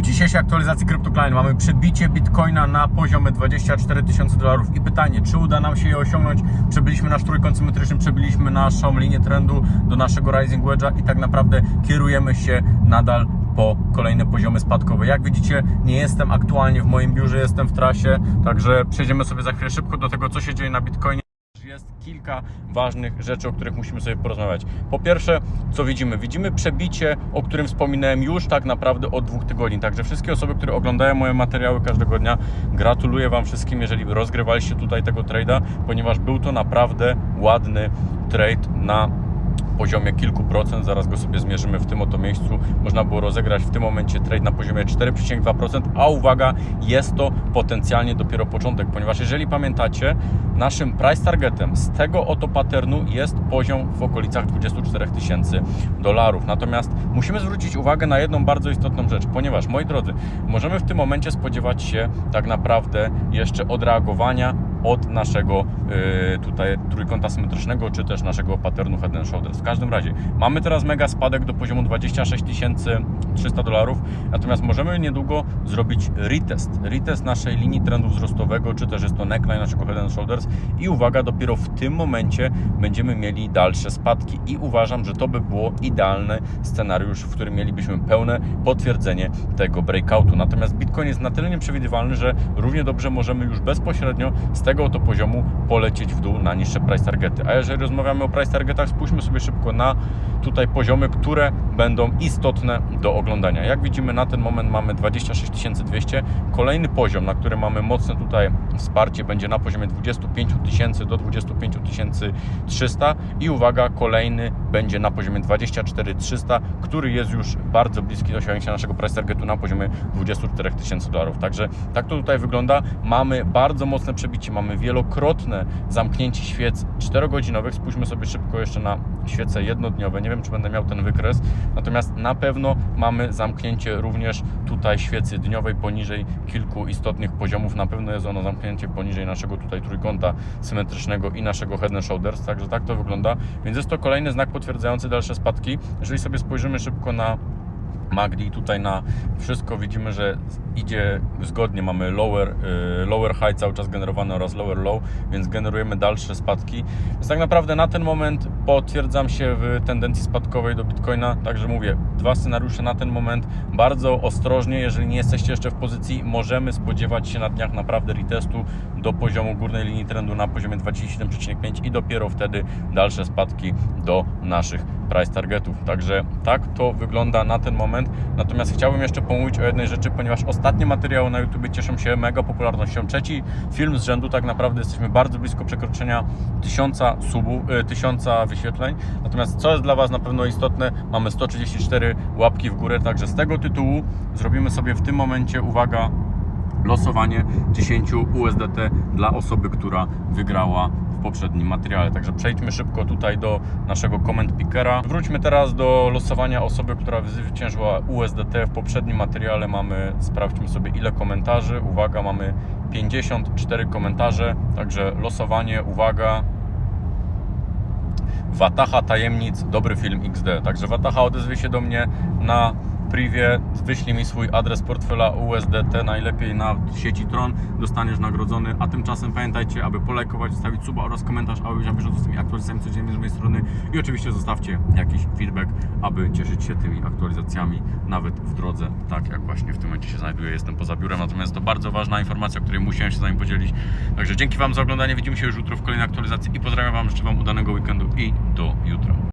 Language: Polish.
W dzisiejszej aktualizacji CryptoCline mamy przebicie Bitcoina na poziomy 24 tysiące dolarów i pytanie, czy uda nam się je osiągnąć? Przebyliśmy nasz trójkąt symetryczny, przebyliśmy naszą linię trendu do naszego Rising Wedge'a i tak naprawdę kierujemy się nadal po kolejne poziomy spadkowe. Jak widzicie, nie jestem aktualnie w moim biurze, jestem w trasie, także przejdziemy sobie za chwilę szybko do tego, co się dzieje na Bitcoinie. Jest kilka ważnych rzeczy, o których musimy sobie porozmawiać. Po pierwsze, co widzimy? Widzimy przebicie, o którym wspominałem już tak naprawdę od dwóch tygodni. Także wszystkie osoby, które oglądają moje materiały każdego dnia, gratuluję Wam wszystkim, jeżeli rozgrywaliście tutaj tego trade'a, ponieważ był to naprawdę ładny trade na poziomie kilku procent, zaraz go sobie zmierzymy w tym oto miejscu. Można było rozegrać w tym momencie trade na poziomie 4,2%, a uwaga, jest to potencjalnie dopiero początek, ponieważ jeżeli pamiętacie, naszym price targetem z tego oto patternu jest poziom w okolicach 24 tysięcy dolarów. Natomiast musimy zwrócić uwagę na jedną bardzo istotną rzecz, ponieważ moi drodzy, możemy w tym momencie spodziewać się tak naprawdę jeszcze odreagowania od naszego y, tutaj trójkąta symetrycznego, czy też naszego patternu Head and Shoulders. W każdym razie mamy teraz mega spadek do poziomu 26 300 dolarów, natomiast możemy niedługo zrobić retest. Retest naszej linii trendu wzrostowego, czy też jest to neckline naszego Head and Shoulders i uwaga, dopiero w tym momencie będziemy mieli dalsze spadki i uważam, że to by było idealny scenariusz, w którym mielibyśmy pełne potwierdzenie tego breakoutu. Natomiast Bitcoin jest na tyle nieprzewidywalny, że równie dobrze możemy już bezpośrednio z tego oto poziomu polecieć w dół na niższe price targety. A jeżeli rozmawiamy o price targetach, spójrzmy sobie szybko na tutaj poziomy, które będą istotne do oglądania. Jak widzimy na ten moment mamy 26 200. Kolejny poziom, na którym mamy mocne tutaj wsparcie będzie na poziomie 25 tysięcy do 25 300 i uwaga, kolejny będzie na poziomie 24 300, który jest już bardzo bliski do osiągnięcia naszego price targetu na poziomie 24 tysięcy dolarów. Także tak to tutaj wygląda. Mamy bardzo mocne przebicie, mamy wielokrotne zamknięcie świec 4-godzinowych. Spójrzmy sobie szybko jeszcze na świece jednodniowe. Nie wiem, czy będę miał ten wykres, natomiast na pewno mamy zamknięcie również tutaj świecy dniowej poniżej kilku istotnych poziomów. Na pewno jest ono zamknięcie poniżej naszego tutaj trójkąta symetrycznego i naszego head and shoulders, także tak to wygląda. Więc jest to kolejny znak potwierdzający dalsze spadki. Jeżeli sobie spojrzymy szybko na Magdi tutaj na wszystko widzimy, że idzie zgodnie, mamy lower, y, lower high cały czas generowany oraz lower low, więc generujemy dalsze spadki. Więc tak naprawdę na ten moment potwierdzam się w tendencji spadkowej do Bitcoina, także mówię, dwa scenariusze na ten moment, bardzo ostrożnie, jeżeli nie jesteście jeszcze w pozycji, możemy spodziewać się na dniach naprawdę retestu do poziomu górnej linii trendu na poziomie 27,5 i dopiero wtedy dalsze spadki do naszych price targetów. Także tak to wygląda na ten moment. Natomiast chciałbym jeszcze pomówić o jednej rzeczy, ponieważ ostatnie materiały na YouTube cieszą się mega popularnością. Trzeci film z rzędu, tak naprawdę jesteśmy bardzo blisko przekroczenia tysiąca subów, y, tysiąca wyświetleń. Natomiast co jest dla Was na pewno istotne, mamy 134 łapki w górę, także z tego tytułu zrobimy sobie w tym momencie, uwaga, losowanie 10 USDT dla osoby, która wygrała poprzednim materiale. Także przejdźmy szybko tutaj do naszego comment pickera. Wróćmy teraz do losowania osoby, która zwyciężyła USDT. W poprzednim materiale mamy, sprawdźmy sobie ile komentarzy. Uwaga, mamy 54 komentarze, także losowanie, uwaga, Wataha Tajemnic, dobry film XD. Także Wataha odezwie się do mnie na privie, wyślij mi swój adres portfela USDT, najlepiej na sieci Tron, dostaniesz nagrodzony, a tymczasem pamiętajcie, aby polajkować, zostawić suba oraz komentarz, aby być na bieżąco z tymi aktualizacjami codziennie z mojej strony i oczywiście zostawcie jakiś feedback, aby cieszyć się tymi aktualizacjami nawet w drodze, tak jak właśnie w tym momencie się znajduję, jestem poza biurem, natomiast to bardzo ważna informacja, o której musiałem się z Wami podzielić. Także dzięki Wam za oglądanie, widzimy się już jutro w kolejnej aktualizacji i pozdrawiam Wam, życzę Wam udanego weekendu i do jutra.